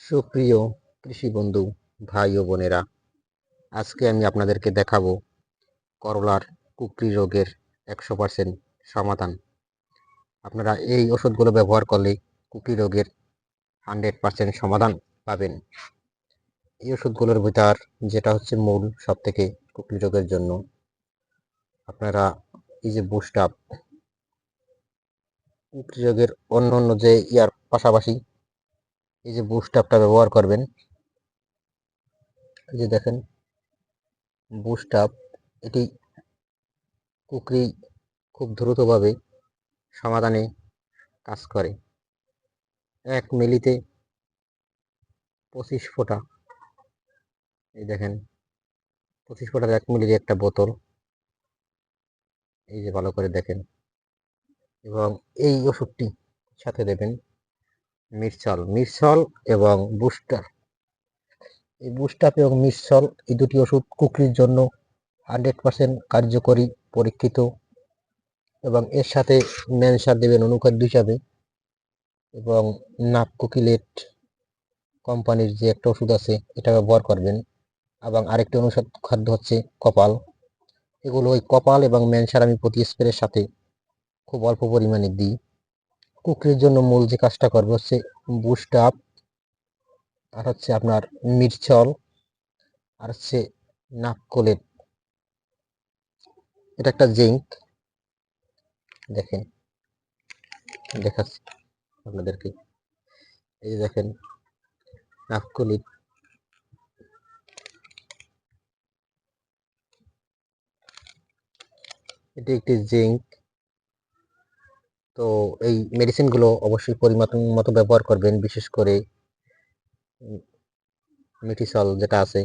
সুপ্রিয় কৃষি বন্ধু ভাই ও বোনেরা, আজকে আমি আপনাদেরকে দেখাবো করলার কুকরি রোগের একশো পার্সেন্ট সমাধান। আপনারা এই ওষুধগুলো ব্যবহার করলে কুকরি রোগের হান্ড্রেড পার্সেন্ট সমাধান পাবেন। এই ওষুধগুলোর ভিতর যেটা হচ্ছে মূল সব থেকে কুকরি রোগের জন্য, আপনারা এই যে বুস্ট আপ কুকরি রোগের অন্য অন্য যে ইয়ার পাশাপাশি এই যে বুস্ট আপটা ব্যবহার করবেন, এই যে দেখেন বুস্ট আপ এটি কুকরি খুব দ্রুতভাবে সমাধানে কাজ করে। এক মিলিতে পঁচিশ ফোঁটা, এই দেখেন, পঁচিশ ফোঁটার এক মিলির একটা বোতল, এই যে ভালো করে দেখেন, এবং এই ওষুধটি সাথে দেবেন। মিরসল মিরসল এবং বুস্টার। এই বুস্টাপ এবং মিরসল এই দুটি ওষুধ কুকরির জন্য হান্ড্রেড পার্সেন্ট কার্যকরী, পরীক্ষিত এবং এর সাথে ম্যানসার দেবেন অনুখাদ্য হিসাবে এবং নাক কুকিলেট কোম্পানির যে একটা ওষুধ আছে এটা ব্যবহার করবেন। এবং আরেকটি অনুষদ খাদ্য হচ্ছে কপাল। এগুলো ওই কপাল এবং ম্যানসার আমি প্রতি স্প্রের সাথে খুব অল্প পরিমাণে দিই। কুকরির জন্য মূল যে কাজটা করবে হচ্ছে বুস্ট আপ আর হচ্ছে আপনার মিরচল আর হচ্ছে নাককলেট এটা একটা জিঙ্ক। দেখেন, দেখাচ্ছি আপনাদেরকে। এই যে দেখেন নাককলিট এটি একটি জিঙ্ক। তো এই মেডিসিনগুলো অবশ্যই পরিমাণ মতো ব্যবহার করবেন, বিশেষ করে মিটিসল যেটা আছে,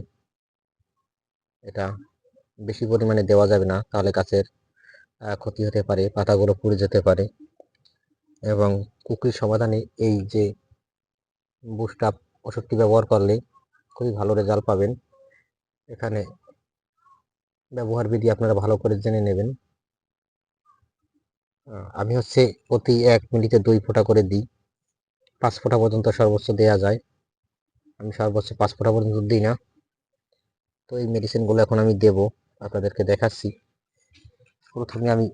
এটা বেশি পরিমাণে দেওয়া যাবে না, তাহলে গাছের ক্ষতি হতে পারে, পাতাগুলো পুড়ে যেতে পারে এবং কুকির সমাধানে এই যে বুস্টাপ ওষুধটি ব্যবহার করলে খুবই ভালো রেজাল্ট পাবেন। এখানে ব্যবহার বিধি আপনারা ভালো করে জেনে নেবেন। আমি হচ্ছে প্রতি এক মিনিটে দুই ফোঁটা করে দিই। পাঁচ ফোঁটা পর্যন্ত সর্বোচ্চ দেওয়া যায়। আমি সর্বোচ্চ পাঁচ ফোঁটা পর্যন্ত দিই না। তো এই মেডিসিনগুলো এখন আমি দেব, আপনাদেরকে দেখাচ্ছি। প্রথমে আমি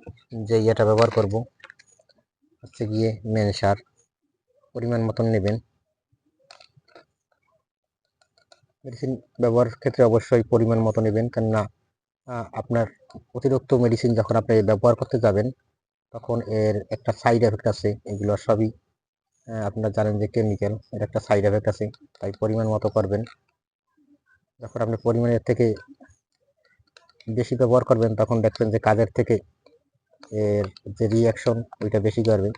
যে ইয়েটা ব্যবহার করব, হচ্ছে গিয়ে মেন সার। পরিমাণ মতন নেবেন। মেডিসিন ব্যবহারের ক্ষেত্রে অবশ্যই পরিমাণ মতো নেবেন। কেননা আপনার অতিরিক্ত মেডিসিন যখন আপনি ব্যবহার করতে যাবেন তখন এর একটা সাইড এফেক্ট আছে, এগুলো সবই আপনারা জানেন যে কেমিক্যাল এর একটা সাইড এফেক্ট আছে, তাই পরিমাণ মতো করবেন। যখন আপনি পরিমাণের থেকে বেশি ব্যবহার করবেন, তখন দেখবেন যে কাজের থেকে এর যে রিয়াকশন ওইটা বেশি করবে।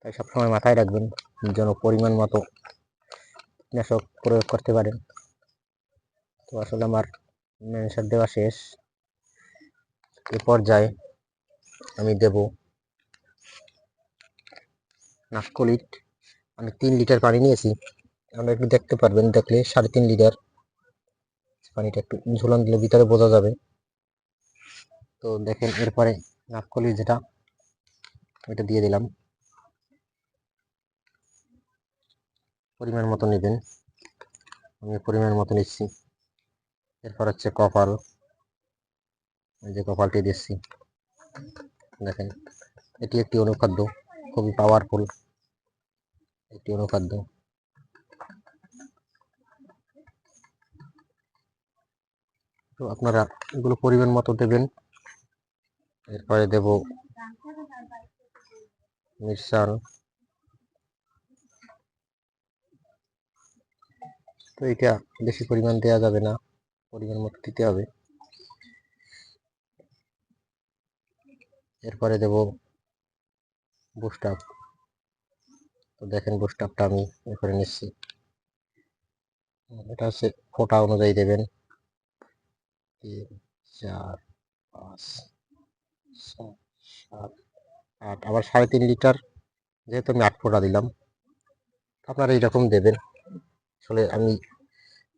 তাই সবসময় মাথায় রাখবেন, যেন পরিমাণ মতো কীটনাশক প্রয়োগ করতে পারেন। তো আসলে আমার মেনসার দেওয়া শেষ। এ পর্যায়ে আমি দেব। নাককলিট। আমি তিন লিটার পানি নিয়েছি। আপনারা একটু দেখতে পারবেন, দেখলে সাড়ে তিন লিটার। পানিটা একটু ঝুলন দিলে ভিতরে বোঝা যাবে। তো দেখেন, এরপরে নাককলির যেটা এটা দিয়ে দিলাম। পরিমাণ মতো নেবেন। আমি পরিমাণ মতো নিচ্ছি। এরপর হচ্ছে কপাল। যে কপালটি দিচ্ছি। দেখেন, এটি একটি অনুখাদ্য, খুবই পাওয়ারফুল একটি অনুখাদ্য। তো আপনারা এগুলো পরিমাণ মতো দেবেন। এরপরে দেব মিরসাল। তো এটা বেশি পরিমাণ দেওয়া যাবে না, পরিমাণ মতো দিতে হবে। এরপরে দেব বুস্টাপ তো দেখেন বুস্টাপটা আমি এরপরে নিচ্ছি। এটা হচ্ছে ফোটা অনুযায়ী দেবেন। তিন, চার, পাঁচ সাত, আট, আবার সাড়ে তিন লিটার, যেহেতু আমি আট ফোঁটা দিলাম, আপনারা এইরকম দেবেন। আসলে আমি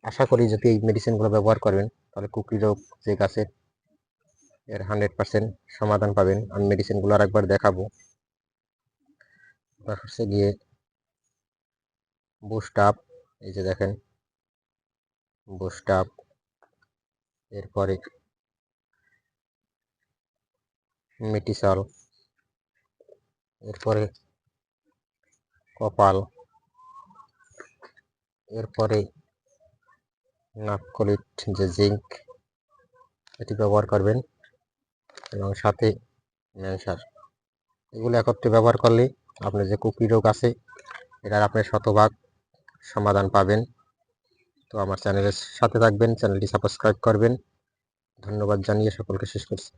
আশা করি যদি এই মেডিসিনগুলো ব্যবহার করবেন, তাহলে কুকি রোগ যে গাছের এর হান্ড্রেড পার্সেন্ট সমাধান পাবেন। আমি মেডিসিনগুলো আর একবার দেখাবো। হচ্ছে গিয়ে বুস্ট আপ এই যে দেখেন। বুস্টাপ এরপরে মেটিসল এরপরে কপাল, এরপরে নাককলিট যে জিঙ্ক এটি ব্যবহার করবেন। এবং সাথে ম্যানসার এগুলো একত্রে ব্যবহার করলে আপনার যে কুকি রোগ আছে, এটার আপনি শতভাগ সমাধান পাবেন। তো আমার চ্যানেলের সাথে থাকবেন, চ্যানেলটি সাবস্ক্রাইব করবেন। ধন্যবাদ জানিয়ে সকলকে শেষ করছি।